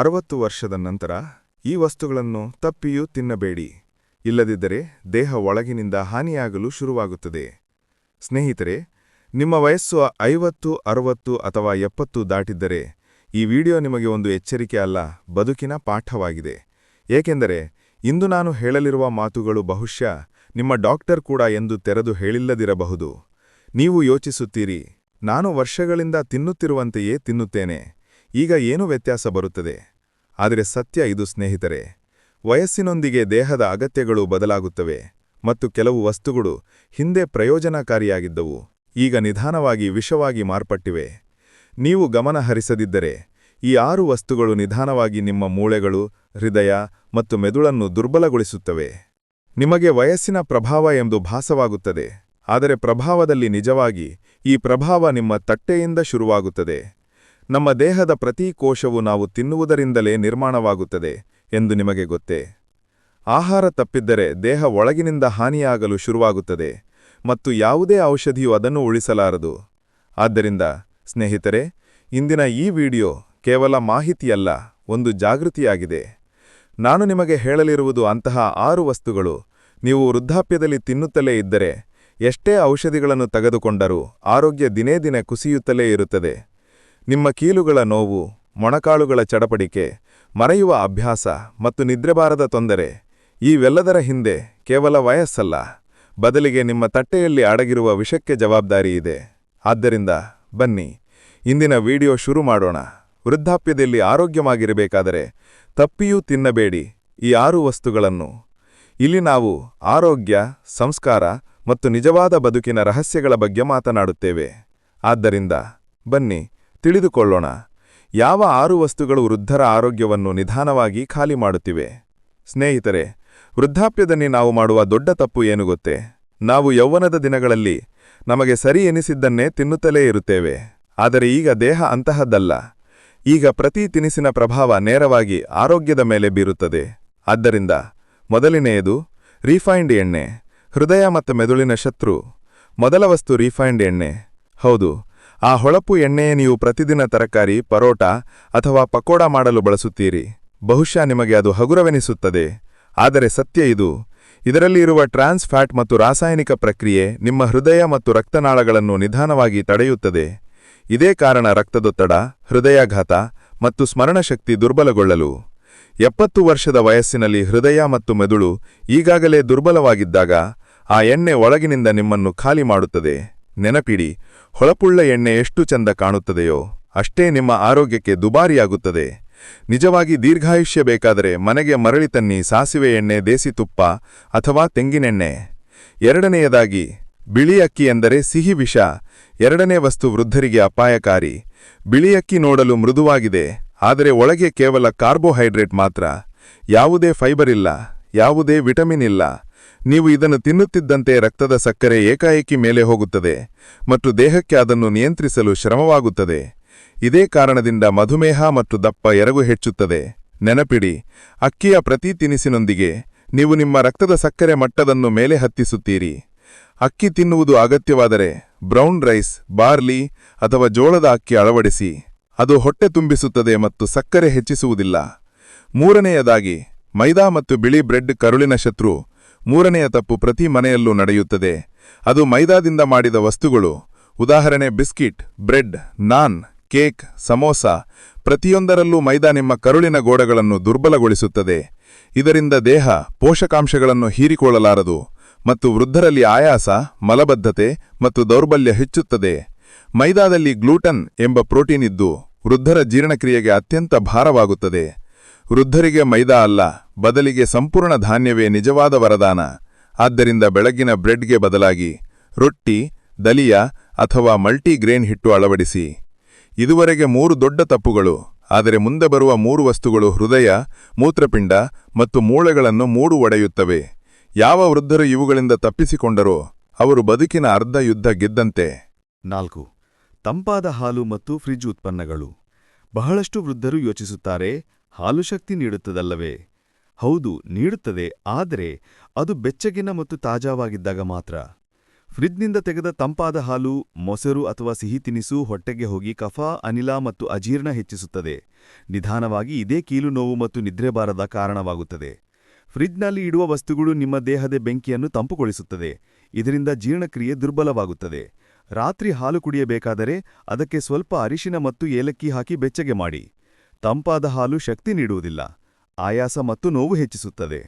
ಅರವತ್ತು ವರ್ಷದ ನಂತರ ಈ ವಸ್ತುಗಳನ್ನು ತಪ್ಪಿಯೂ ತಿನ್ನಬೇಡಿ. ಇಲ್ಲದಿದ್ದರೆ ದೇಹ ಒಳಗಿನಿಂದ ಹಾನಿಯಾಗಲು ಶುರುವಾಗುತ್ತದೆ. ಸ್ನೇಹಿತರೆ, ನಿಮ್ಮ ವಯಸ್ಸು ಐವತ್ತು, ಅರವತ್ತು ಅಥವಾ ಎಪ್ಪತ್ತು ದಾಟಿದ್ದರೆ ಈ ವಿಡಿಯೋ ನಿಮಗೆ ಒಂದು ಎಚ್ಚರಿಕೆ ಅಲ್ಲ, ಬದುಕಿನ ಪಾಠವಾಗಿದೆ. ಏಕೆಂದರೆ ಇಂದು ನಾನು ಹೇಳಲಿರುವ ಮಾತುಗಳು ಬಹುಶಃ ನಿಮ್ಮ ಡಾಕ್ಟರ್ ಕೂಡ ಎಂದು ತೆರೆದು ಹೇಳಿಲ್ಲದಿರಬಹುದು. ನೀವು ಯೋಚಿಸುತ್ತೀರಿ, ನಾನು ವರ್ಷಗಳಿಂದ ತಿನ್ನುತ್ತಿರುವಂತೆಯೇ ತಿನ್ನುತ್ತೇನೆ. ಈಗ ಏನು ವ್ಯತ್ಯಾಸ ಬರುತ್ತದೆ? ಆದರೆ ಸತ್ಯ ಇದು ಸ್ನೇಹಿತರೆ. ವಯಸ್ಸಿನೊಂದಿಗೆ ದೇಹದ ಅಗತ್ಯಗಳು ಬದಲಾಗುತ್ತವೆ ಮತ್ತು ಕೆಲವು ವಸ್ತುಗಳು ಹಿಂದೆ ಪ್ರಯೋಜನಕಾರಿಯಾಗಿದ್ದವು. ಈಗ ನಿಧಾನವಾಗಿ ವಿಷವಾಗಿ ಮಾರ್ಪಟ್ಟಿವೆ. ನೀವು ಗಮನ ಹರಿಸದಿದ್ದರೆ ಈ ಆರು ವಸ್ತುಗಳು ನಿಧಾನವಾಗಿ ನಿಮ್ಮ ಮೂಳೆಗಳು, ಹೃದಯ ಮತ್ತು ಮೆದುಳನ್ನು ದುರ್ಬಲಗೊಳಿಸುತ್ತವೆ. ನಿಮಗೆ ವಯಸ್ಸಿನ ಪ್ರಭಾವ ಎಂದು ಭಾಸವಾಗುತ್ತದೆ. ಆದರೆ ಪ್ರಭಾವದಲ್ಲಿ ನಿಜವಾಗಿ ಈ ಪ್ರಭಾವ ನಿಮ್ಮ ತಟ್ಟೆಯಿಂದ ಶುರುವಾಗುತ್ತದೆ. ನಮ್ಮ ದೇಹದ ಪ್ರತಿ ಕೋಶವು ನಾವು ತಿನ್ನುವುದರಿಂದಲೇ ನಿರ್ಮಾಣವಾಗುತ್ತದೆ ಎಂದು ನಿಮಗೆ ಗೊತ್ತೇ. ಆಹಾರ ತಪ್ಪಿದ್ದರೆ ದೇಹ ಒಳಗಿನಿಂದ ಹಾನಿಯಾಗಲು ಶುರುವಾಗುತ್ತದೆ ಮತ್ತು ಯಾವುದೇ ಔಷಧಿಯು ಅದನ್ನು ಉಳಿಸಲಾರದು. ಆದ್ದರಿಂದ, ಸ್ನೇಹಿತರೆ, ಇಂದಿನ ಈ ವಿಡಿಯೋ ಕೇವಲ ಮಾಹಿತಿಯಲ್ಲ, ಒಂದು ಜಾಗೃತಿಯಾಗಿದೆ. ನಾನು ನಿಮಗೆ ಹೇಳಲಿರುವುದು ಅಂತಹ ಆರು ವಸ್ತುಗಳು ನೀವು ವೃದ್ಧಾಪ್ಯದಲ್ಲಿ ತಿನ್ನುತ್ತಲೇ ಇದ್ದರೆ, ಎಷ್ಟೇ ಔಷಧಿಗಳನ್ನು ತೆಗೆದುಕೊಂಡರೂ ಆರೋಗ್ಯ ದಿನೇ ದಿನೇ ಕುಸಿಯುತ್ತಲೇ ಇರುತ್ತದೆ. ನಿಮ್ಮ ಕೀಲುಗಳ ನೋವು ಮೊಣಕಾಳುಗಳ ಚಡಪಡಿಕೆ, ಮರೆಯುವ ಅಭ್ಯಾಸ ಮತ್ತು ನಿದ್ರೆಬಾರದ ತೊಂದರೆ, ಇವೆಲ್ಲದರ ಹಿಂದೆ ಕೇವಲ ವಯಸ್ಸಲ್ಲ, ಬದಲಿಗೆ ನಿಮ್ಮ ತಟ್ಟೆಯಲ್ಲಿ ಅಡಗಿರುವ ವಿಷಕ್ಕೆ ಜವಾಬ್ದಾರಿ ಇದೆ. ಆದ್ದರಿಂದ ಬನ್ನಿ, ಇಂದಿನ ವಿಡಿಯೋ ಶುರು ಮಾಡೋಣ. ವೃದ್ಧಾಪ್ಯದಲ್ಲಿ ಆರೋಗ್ಯವಾಗಿರಬೇಕಾದರೆ ತಪ್ಪಿಯೂ ತಿನ್ನಬೇಡಿ ಈ ಆರು ವಸ್ತುಗಳನ್ನು. ಇಲ್ಲಿ ನಾವು ಆರೋಗ್ಯ, ಸಂಸ್ಕಾರ ಮತ್ತು ನಿಜವಾದ ಬದುಕಿನ ರಹಸ್ಯಗಳ ಬಗ್ಗೆ ಮಾತನಾಡುತ್ತೇವೆ. ಆದ್ದರಿಂದ ಬನ್ನಿ ತಿಳಿದುಕೊಳ್ಳೋಣ. ಯಾವ ಆರು ವಸ್ತುಗಳು ವೃದ್ಧರ ಆರೋಗ್ಯವನ್ನು ನಿಧಾನವಾಗಿ ಖಾಲಿ ಮಾಡುತ್ತಿವೆ? ಸ್ನೇಹಿತರೆ, ವೃದ್ಧಾಪ್ಯದಲ್ಲಿ ನಾವು ಮಾಡುವ ದೊಡ್ಡ ತಪ್ಪು ಏನು ಗೊತ್ತೇ? ನಾವು ಯೌವನದ ದಿನಗಳಲ್ಲಿ ನಮಗೆ ಸರಿ ಎನಿಸಿದ್ದನ್ನೇ ತಿನ್ನುತ್ತಲೇ ಇರುತ್ತೇವೆ. ಆದರೆ ಈಗ ದೇಹ ಅಂತಹದ್ದಲ್ಲ. ಈಗ ಪ್ರತಿ ತಿನಿಸಿನ ಪ್ರಭಾವ ನೇರವಾಗಿ ಆರೋಗ್ಯದ ಮೇಲೆ ಬೀರುತ್ತದೆ. ಆದ್ದರಿಂದ ಮೊದಲನೆಯದು ರೀಫೈನ್ಡ್ ಎಣ್ಣೆ. ಹೃದಯ ಮತ್ತು ಮೆದುಳಿನ ಶತ್ರು. ಮೊದಲ ವಸ್ತು ರೀಫೈನ್ಡ್ ಎಣ್ಣೆ. ಹೌದು ಆ ಹೊಳಪು ಎಣ್ಣೆಯೇ ನೀವು ಪ್ರತಿದಿನ ತರಕಾರಿ, ಪರೋಟ ಅಥವಾ ಪಕೋಡ ಮಾಡಲು ಬಳಸುತ್ತೀರಿ. ಬಹುಶಃ ನಿಮಗೆ ಅದು ಹಗುರವೆನಿಸುತ್ತದೆ. ಆದರೆ ಸತ್ಯ ಇದು. ಇದರಲ್ಲಿ ಇರುವ ಟ್ರಾನ್ಸ್ ಫ್ಯಾಟ್ ಮತ್ತು ರಾಸಾಯನಿಕ ಪ್ರಕ್ರಿಯೆ ನಿಮ್ಮ ಹೃದಯ ಮತ್ತು ರಕ್ತನಾಳಗಳನ್ನು ನಿಧಾನವಾಗಿ ತಡೆಯುತ್ತದೆ. ಇದೇ ಕಾರಣ ರಕ್ತದೊತ್ತಡ, ಹೃದಯಾಘಾತ ಮತ್ತು ಸ್ಮರಣಶಕ್ತಿ ದುರ್ಬಲಗೊಳ್ಳಲು. ಎಪ್ಪತ್ತು ವರ್ಷದ ವಯಸ್ಸಿನಲ್ಲಿ ಹೃದಯ ಮತ್ತು ಮೆದುಳು ಈಗಾಗಲೇ ದುರ್ಬಲವಾಗಿದ್ದಾಗ ಆ ಎಣ್ಣೆ ಒಳಗಿನಿಂದ ನಿಮ್ಮನ್ನು ಖಾಲಿ ಮಾಡುತ್ತದೆ. ನೆನಪಿಡಿ, ಹೊಳಪುಳ್ಳ ಎಣ್ಣೆ ಎಷ್ಟು ಚಂದ ಕಾಣುತ್ತದೆಯೋ, ಅಷ್ಟೇ ನಿಮ್ಮ ಆರೋಗ್ಯಕ್ಕೆ ದುಬಾರಿಯಾಗುತ್ತದೆ. ನಿಜವಾಗಿ ದೀರ್ಘಾಯುಷ್ಯ ಬೇಕಾದರೆ ಮನೆಗೆ ಮರಳಿ ತನ್ನಿ ಸಾಸಿವೆ ಎಣ್ಣೆ, ದೇಸಿ ತುಪ್ಪ ಅಥವಾ ತೆಂಗಿನೆಣ್ಣೆ. ಎರಡನೆಯದಾಗಿ, ಬಿಳಿ ಅಕ್ಕಿ ಎಂದರೆ ಸಿಹಿ ವಿಷ. ಎರಡನೇ ವಸ್ತು ವೃದ್ಧರಿಗೆ ಅಪಾಯಕಾರಿ. ಬಿಳಿ ಅಕ್ಕಿ ನೋಡಲು ಮೃದುವಾಗಿದೆ, ಆದರೆ ಒಳಗೆ ಕೇವಲ ಕಾರ್ಬೋಹೈಡ್ರೇಟ್ ಮಾತ್ರ. ಯಾವುದೇ ಫೈಬರ್ ಇಲ್ಲ, ಯಾವುದೇ ವಿಟಮಿನ್ ಇಲ್ಲ. ನೀವು ಇದನ್ನು ತಿನ್ನುತ್ತಿದ್ದಂತೆ ರಕ್ತದ ಸಕ್ಕರೆ ಏಕಾಏಕಿ ಮೇಲೆ ಹೋಗುತ್ತದೆ ಮತ್ತು ದೇಹಕ್ಕೆ ಅದನ್ನು ನಿಯಂತ್ರಿಸಲು ಶ್ರಮವಾಗುತ್ತದೆ. ಇದೇ ಕಾರಣದಿಂದ ಮಧುಮೇಹ ಮತ್ತು ದಪ್ಪ ಎರಗು ಹೆಚ್ಚುತ್ತದೆ. ನೆನಪಿಡಿ, ಅಕ್ಕಿಯ ಪ್ರತಿ ತಿನಿಸಿನೊಂದಿಗೆ ನೀವು ನಿಮ್ಮ ರಕ್ತದ ಸಕ್ಕರೆ ಮಟ್ಟದನ್ನು ಮೇಲೆ ಹತ್ತಿಸುತ್ತೀರಿ. ಅಕ್ಕಿ ತಿನ್ನುವುದು ಅಗತ್ಯವಾದರೆ ಬ್ರೌನ್ ರೈಸ್, ಬಾರ್ಲಿ ಅಥವಾ ಜೋಳದ ಅಕ್ಕಿ ಅಳವಡಿಸಿ, ಅದು ಹೊಟ್ಟೆ ತುಂಬಿಸುತ್ತದೆ ಮತ್ತು ಸಕ್ಕರೆ ಹೆಚ್ಚಿಸುವುದಿಲ್ಲ. ಮೂರನೆಯದಾಗಿ, ಮೈದಾ ಮತ್ತು ಬಿಳಿ ಬ್ರೆಡ್ ಕರುಳಿನ ಶತ್ರು ಮೂರನೆಯ ತಪ್ಪು ಪ್ರತಿ ಮನೆಯಲ್ಲೂ ನಡೆಯುತ್ತದೆ. ಅದು ಮೈದಾದಿಂದ ಮಾಡಿದ ವಸ್ತುಗಳು. ಉದಾಹರಣೆ biscuit, bread, naan, cake, samosa. ಪ್ರತಿಯೊಂದರಲ್ಲೂ ಮೈದಾ ನಿಮ್ಮ ಕರುಳಿನ ಗೋಡೆಗಳನ್ನು ದುರ್ಬಲಗೊಳಿಸುತ್ತದೆ. ಇದರಿಂದ ದೇಹ, ಪೋಷಕಾಂಶಗಳನ್ನು ಹೀರಿಕೊಳ್ಳಲಾರದು ಮತ್ತು ವೃದ್ಧರಲ್ಲಿ ಆಯಾಸ, ಮಲಬದ್ಧತೆ ಮತ್ತು ದೌರ್ಬಲ್ಯ ಹೆಚ್ಚುತ್ತದೆ. ಮೈದಾದಲ್ಲಿ ಗ್ಲೂಟನ್ ಎಂಬ ಪ್ರೋಟೀನ್ ಇದ್ದು, ವೃದ್ಧರ ಜೀರ್ಣಕ್ರಿಯೆಗೆ ಅತ್ಯಂತ ಭಾರವಾಗುತ್ತದೆ. ವೃದ್ಧರಿಗೆ ಮೈದಾ ಅಲ್ಲ, ಬದಲಿಗೆ ಸಂಪೂರ್ಣ ಧಾನ್ಯವೇ ನಿಜವಾದ ವರದಾನ. ಆದ್ದರಿಂದ ಬೆಳಗಿನ ಬ್ರೆಡ್ಗೆ ಬದಲಾಗಿ ರೊಟ್ಟಿ, ದಲಿಯಾ ಅಥವಾ ಮಲ್ಟಿಗ್ರೇನ್ ಹಿಟ್ಟು ಅಳವಡಿಸಿ. ಇದುವರೆಗೆ ಮೂರು ದೊಡ್ಡ ತಪ್ಪುಗಳು, ಆದರೆ ಮುಂದೆ ಬರುವ ಮೂರು ವಸ್ತುಗಳು ಹೃದಯ, ಮೂತ್ರಪಿಂಡ ಮತ್ತು ಮೂಳೆಗಳನ್ನು ಮೂಡು ಒಡೆಯುತ್ತವೆ. ಯಾವ ವೃದ್ಧರು ಇವುಗಳಿಂದ ತಪ್ಪಿಸಿಕೊಂಡರೋ, ಅವರು ಬದುಕಿನ ಅರ್ಧ ಯುದ್ಧ ಗೆದ್ದಂತೆ. ನಾಲ್ಕು. ತಂಪಾದ ಹಾಲು ಮತ್ತು ಫ್ರಿಜ್ ಉತ್ಪನ್ನಗಳು. ಬಹಳಷ್ಟು ವೃದ್ಧರು ಯೋಚಿಸುತ್ತಾರೆ ಹಾಲು ಶಕ್ತಿ ನೀಡುತ್ತದಲ್ಲವೇ? ಹೌದು, ನೀಡುತ್ತದೆ, ಆದರೆ ಅದು ಬೆಚ್ಚಗಿನ ಮತ್ತು ತಾಜಾವಾಗಿದ್ದಾಗ ಮಾತ್ರ. ಫ್ರಿಜ್ನಿಂದ ತೆಗೆದ ತಂಪಾದ ಹಾಲು, ಮೊಸರು ಅಥವಾ ಸಿಹಿ ತಿನಿಸು ಹೊಟ್ಟೆಗೆ ಹೋಗಿ ಕಫ, ಅನಿಲ ಮತ್ತು ಅಜೀರ್ಣ ಹೆಚ್ಚಿಸುತ್ತದೆ. ನಿಧಾನವಾಗಿ ಇದೇ ಕೀಲು ನೋವು ಮತ್ತು ನಿದ್ರೆ ಬಾರದ ಕಾರಣವಾಗುತ್ತದೆ. ಫ್ರಿಜ್ನಲ್ಲಿ ಇಡುವ ವಸ್ತುಗಳು ನಿಮ್ಮ ದೇಹದ ಬೆಂಕಿಯನ್ನು ತಂಪುಗೊಳಿಸುತ್ತದೆ. ಇದರಿಂದ ಜೀರ್ಣಕ್ರಿಯೆ ದುರ್ಬಲವಾಗುತ್ತದೆ. ರಾತ್ರಿ ಹಾಲು ಕುಡಿಯಬೇಕಾದರೆ ಅದಕ್ಕೆ ಸ್ವಲ್ಪ ಅರಿಶಿನ ಮತ್ತು ಏಲಕ್ಕಿ ಹಾಕಿ ಬೆಚ್ಚಗೆ ಮಾಡಿ. ತಂಪಾದ ಹಾಲು ಶಕ್ತಿ ನೀಡುವುದಿಲ್ಲ. ಆಯಾಸ ಮತ್ತು ನೋವು ಹೆಚ್ಚಿಸುತ್ತದೆ.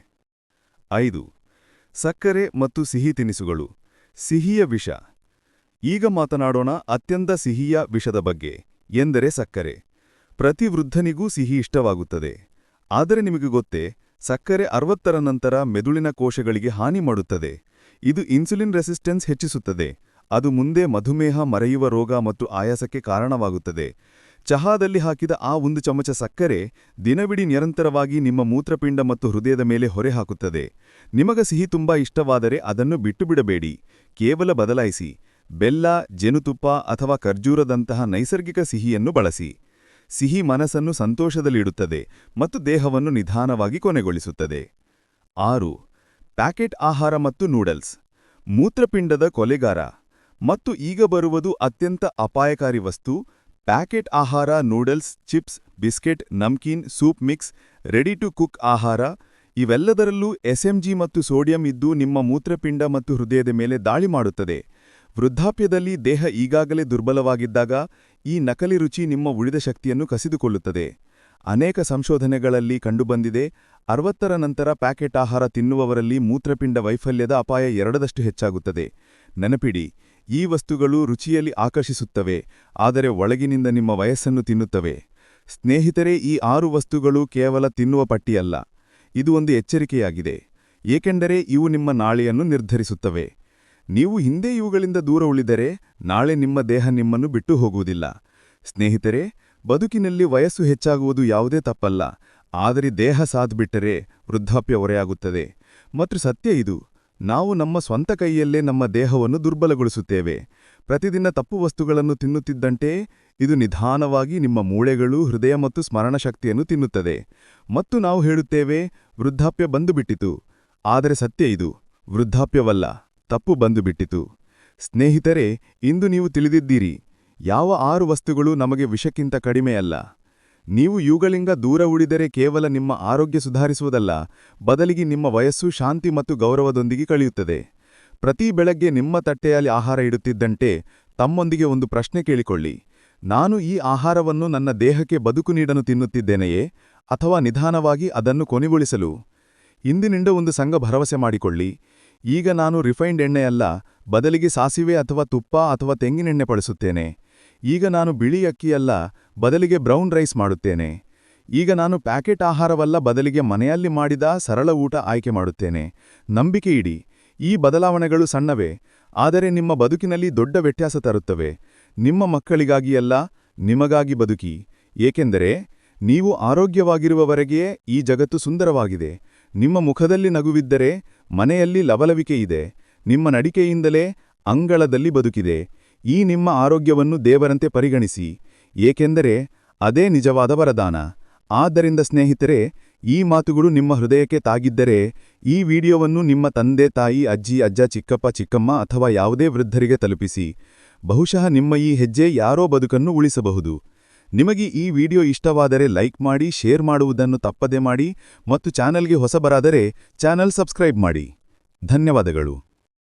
ಐದು, ಸಕ್ಕರೆ ಮತ್ತು ಸಿಹಿ ತಿನಿಸುಗಳು. ಸಿಹಿಯ ವಿಷ. ಈಗ ಮಾತನಾಡೋಣ ಅತ್ಯಂತ ಸಿಹಿಯ ವಿಷದ ಬಗ್ಗೆ, ಎಂದರೆ ಸಕ್ಕರೆ. ಪ್ರತಿ ವೃದ್ಧನಿಗೂ ಸಿಹಿ ಇಷ್ಟವಾಗುತ್ತದೆ. ಆದರೆ ನಿಮಗೆ ಗೊತ್ತೇ, ಸಕ್ಕರೆ ಅರವತ್ತರ ನಂತರ ಮೆದುಳಿನ ಕೋಶಗಳಿಗೆ ಹಾನಿ ಮಾಡುತ್ತದೆ. ಇದು ಇನ್ಸುಲಿನ್ ರೆಸಿಸ್ಟೆನ್ಸ್ ಹೆಚ್ಚಿಸುತ್ತದೆ. ಅದು ಮುಂದೆ ಮಧುಮೇಹ, ಮರೆಯುವ ರೋಗ ಮತ್ತು ಆಯಾಸಕ್ಕೆ ಕಾರಣವಾಗುತ್ತದೆ. ಚಹಾದಲ್ಲಿ ಹಾಕಿದ ಆ ಒಂದು ಚಮಚ ಸಕ್ಕರೆ ದಿನವಿಡೀ ನಿರಂತರವಾಗಿ ನಿಮ್ಮ ಮೂತ್ರಪಿಂಡ ಮತ್ತು ಹೃದಯದ ಮೇಲೆ ಹೊರೆ ಹಾಕುತ್ತದೆ ನಿಮಗ ಸಿಹಿ ತುಂಬಾ ಇಷ್ಟವಾದರೆ ಅದನ್ನು ಬಿಟ್ಟುಬಿಡಬೇಡಿ. ಕೇವಲ ಬದಲಾಯಿಸಿ. ಬೆಲ್ಲ, ಜೇನುತುಪ್ಪ ಅಥವಾ ಖರ್ಜೂರದಂತಹ ನೈಸರ್ಗಿಕ ಸಿಹಿಯನ್ನು ಬಳಸಿ. ಸಿಹಿ ಮನಸ್ಸನ್ನು ಸಂತೋಷದಲ್ಲಿಡುತ್ತದೆ ಮತ್ತು ದೇಹವನ್ನು ನಿಧಾನವಾಗಿ ಕೊನೆಗೊಳಿಸುತ್ತದೆ. ಆರು, ಪ್ಯಾಕೆಟ್ ಆಹಾರ ಮತ್ತು ನೂಡಲ್ಸ್. ಮೂತ್ರಪಿಂಡದ ಕೊಲೆಗಾರ. ಮತ್ತು ಈಗ ಬರುವುದು ಅತ್ಯಂತ ಅಪಾಯಕಾರಿ ವಸ್ತು ಪ್ಯಾಕೆಟ್ ಆಹಾರ, noodles, chips, biscuit, namkeen, soup mix, ready to cook ಆಹಾರ, ಇವೆಲ್ಲದರಲ್ಲೂ ಎಸ್ಎಂಜಿ ಮತ್ತು ಸೋಡಿಯಂ ಇದ್ದು ನಿಮ್ಮ ಮೂತ್ರಪಿಂಡ ಮತ್ತು ಹೃದಯದ ಮೇಲೆ ದಾಳಿ ಮಾಡುತ್ತದೆ. ವೃದ್ಧಾಪ್ಯದಲ್ಲಿ ದೇಹ ಈಗಾಗಲೇ ದುರ್ಬಲವಾಗಿದ್ದಾಗ ಈ ನಕಲಿ ರುಚಿ ನಿಮ್ಮ ಉಳಿದ ಶಕ್ತಿಯನ್ನು ಕಸಿದುಕೊಳ್ಳುತ್ತದೆ. ಅನೇಕ ಸಂಶೋಧನೆಗಳಲ್ಲಿ ಕಂಡುಬಂದಿದೆ, ಅರವತ್ತರ ನಂತರ ಪ್ಯಾಕೆಟ್ ಆಹಾರ ತಿನ್ನುವವರಲ್ಲಿ ಮೂತ್ರಪಿಂಡ ವೈಫಲ್ಯದ ಅಪಾಯ ಎರಡದಷ್ಟು ಹೆಚ್ಚಾಗುತ್ತದೆ. ನೆನಪಿಡಿ ಈ ವಸ್ತುಗಳು ರುಚಿಯಲ್ಲಿ ಆಕರ್ಷಿಸುತ್ತವೆ, ಆದರೆ ಒಳಗಿನಿಂದ ನಿಮ್ಮ ವಯಸ್ಸನ್ನು ತಿನ್ನುತ್ತವೆ. ಸ್ನೇಹಿತರೆ, ಈ ಆರು ವಸ್ತುಗಳು ಕೇವಲ ತಿನ್ನುವ ಪಟ್ಟಿಯಲ್ಲ, ಇದು ಒಂದು ಎಚ್ಚರಿಕೆಯಾಗಿದೆ, ಏಕೆಂದರೆ ಇವು ನಿಮ್ಮ ನಾಳೆಯನ್ನು ನಿರ್ಧರಿಸುತ್ತವೆ. ನೀವು ಹಿಂದೆ ಇವುಗಳಿಂದ ದೂರ ಉಳಿದರೆ, ನಾಳೆ ನಿಮ್ಮ ದೇಹ ನಿಮ್ಮನ್ನು ಬಿಟ್ಟು ಹೋಗುವುದಿಲ್ಲ. ಸ್ನೇಹಿತರೆ, ಬದುಕಿನಲ್ಲಿ ವಯಸ್ಸು ಹೆಚ್ಚಾಗುವುದು ಯಾವುದೇ ತಪ್ಪಲ್ಲ, ಆದರೆ ದೇಹ ಸಾಧ್ಬಿಟ್ಟರೆ ವೃದ್ಧಾಪ್ಯ ಹೊರೆಯಾಗುತ್ತದೆ. ಮತ್ತು ಸತ್ಯ ಇದು ನಾವು ನಮ್ಮ ಸ್ವಂತ ಕೈಯಲ್ಲೇ ನಮ್ಮ ದೇಹವನ್ನು ದುರ್ಬಲಗೊಳಿಸುತ್ತೇವೆ. ಪ್ರತಿದಿನ ತಪ್ಪು ವಸ್ತುಗಳನ್ನು ತಿನ್ನುತ್ತಿದ್ದಂತೆ ಇದು ನಿಧಾನವಾಗಿ ನಿಮ್ಮ ಮೂಳೆಗಳು, ಹೃದಯ ಮತ್ತು ಸ್ಮರಣಶಕ್ತಿಯನ್ನು ತಿನ್ನುತ್ತದೆ. ಮತ್ತು ನಾವು ಹೇಳುತ್ತೇವೆ, ವೃದ್ಧಾಪ್ಯ ಬಂದುಬಿಟ್ಟಿತು. ಆದರೆ ಸತ್ಯ ಇದು. ವೃದ್ಧಾಪ್ಯವಲ್ಲ, ತಪ್ಪು ಬಂದುಬಿಟ್ಟಿತು. ಸ್ನೇಹಿತರೆ, ಇಂದು ನೀವು ತಿಳಿದಿದ್ದೀರಿ, ಯಾವ ಆರು ವಸ್ತುಗಳು ನಮಗೆ ವಿಷಕ್ಕಿಂತ ಕಡಿಮೆಯಲ್ಲ. ನೀವು ಇವುಗಳಿಂದ ದೂರ ಉಳಿದರೆ ಕೇವಲ ನಿಮ್ಮ ಆರೋಗ್ಯ ಸುಧಾರಿಸುವುದಲ್ಲ, ಬದಲಿಗೆ ನಿಮ್ಮ ವಯಸ್ಸು ಶಾಂತಿ ಮತ್ತು ಗೌರವದೊಂದಿಗೆ ಕಳೆಯುತ್ತದೆ. ಪ್ರತಿ ಬೆಳಗ್ಗೆ ನಿಮ್ಮ ತಟ್ಟೆಯಲ್ಲಿ ಆಹಾರ ಇಡುತ್ತಿದ್ದಂತೆ ತಮ್ಮೊಂದಿಗೆ ಒಂದು ಪ್ರಶ್ನೆ ಕೇಳಿಕೊಳ್ಳಿ. ನಾನು ಈ ಆಹಾರವನ್ನು ನನ್ನ ದೇಹಕ್ಕೆ ಬದುಕು ನೀಡಲು ತಿನ್ನುತ್ತಿದ್ದೇನೆಯೇ, ಅಥವಾ ನಿಧಾನವಾಗಿ ಅದನ್ನು ಕೊನೆಗೊಳಿಸಲು? ಇಂದಿನಿಂದ ಒಂದು ಸಂಘ ಭರವಸೆ ಮಾಡಿಕೊಳ್ಳಿ. ಈಗ ನಾನು ರಿಫೈನ್ಡ್ ಎಣ್ಣೆಯಲ್ಲ, ಬದಲಿಗೆ ಸಾಸಿವೆ ಅಥವಾ ತುಪ್ಪ ಅಥವಾ ತೆಂಗಿನೆಣ್ಣೆ ಬಳಸುತ್ತೇನೆ. ಈಗ ನಾನು ಬಿಳಿ ಅಕ್ಕಿಯಲ್ಲ ಬದಲಿಗೆ ಬ್ರೌನ್ ರೈಸ್ ಮಾಡುತ್ತೇನೆ. ಈಗ ನಾನು ಪ್ಯಾಕೆಟ್ ಆಹಾರವಲ್ಲ, ಬದಲಿಗೆ ಮನೆಯಲ್ಲಿ ಮಾಡಿದ ಸರಳ ಊಟ ಆಯ್ಕೆ ಮಾಡುತ್ತೇನೆ. ನಂಬಿಕೆ ಇಡಿ. ಈ ಬದಲಾವಣೆಗಳು ಸಣ್ಣವೇ, ಆದರೆ ನಿಮ್ಮ ಬದುಕಿನಲ್ಲಿ ದೊಡ್ಡ ವ್ಯತ್ಯಾಸ ತರುತ್ತವೆ. ನಿಮ್ಮ ಮಕ್ಕಳಿಗಾಗಿಯಲ್ಲ ನಿಮಗಾಗಿ ಬದುಕಿ. ಏಕೆಂದರೆ, ನೀವು ಆರೋಗ್ಯವಾಗಿರುವವರೆಗೆಯೇ ಈ ಜಗತ್ತು ಸುಂದರವಾಗಿದೆ. ನಿಮ್ಮ ಮುಖದಲ್ಲಿ ನಗುವಿದ್ದರೆ ಮನೆಯಲ್ಲಿ ಲವಲವಿಕೆ ಇದೆ. ನಿಮ್ಮ ನಡಿಕೆಯಿಂದಲೇ ಅಂಗಳದಲ್ಲಿ ಬದುಕಿದೆ. ಈ ನಿಮ್ಮ ಆರೋಗ್ಯವನ್ನು ದೇವರಂತೆ ಪರಿಗಣಿಸಿ. ಏಕೆಂದರೆ ಅದೇ ನಿಜವಾದ ವರದಾನ. ಆದ್ದರಿಂದ ಸ್ನೇಹಿತರೆ, ಈ ಮಾತುಗಳು ನಿಮ್ಮ ಹೃದಯಕ್ಕೆ ತಾಗಿದ್ದರೆ, ಈ ವಿಡಿಯೋವನ್ನು ನಿಮ್ಮ ತಂದೆ, ತಾಯಿ, ಅಜ್ಜಿ, ಅಜ್ಜ, ಚಿಕ್ಕಪ್ಪ, ಚಿಕ್ಕಮ್ಮ ಅಥವಾ ಯಾವುದೇ ವೃದ್ಧರಿಗೆ ತಲುಪಿಸಿ. ಬಹುಶಃ ನಿಮ್ಮ ಈ ಹೆಜ್ಜೆ ಯಾರೋ ಬದುಕನ್ನು ಉಳಿಸಬಹುದು. ನಿಮಗೆ ಈ ವಿಡಿಯೋ ಇಷ್ಟವಾದರೆ ಲೈಕ್ ಮಾಡಿ, ಶೇರ್ ಮಾಡುವುದನ್ನು ತಪ್ಪದೆ ಮಾಡಿ ಮತ್ತು ಚಾನಲ್ಗೆ ಹೊಸಬರಾದರೆ ಚಾನಲ್ ಸಬ್ಸ್ಕ್ರೈಬ್ ಮಾಡಿ. ಧನ್ಯವಾದಗಳು.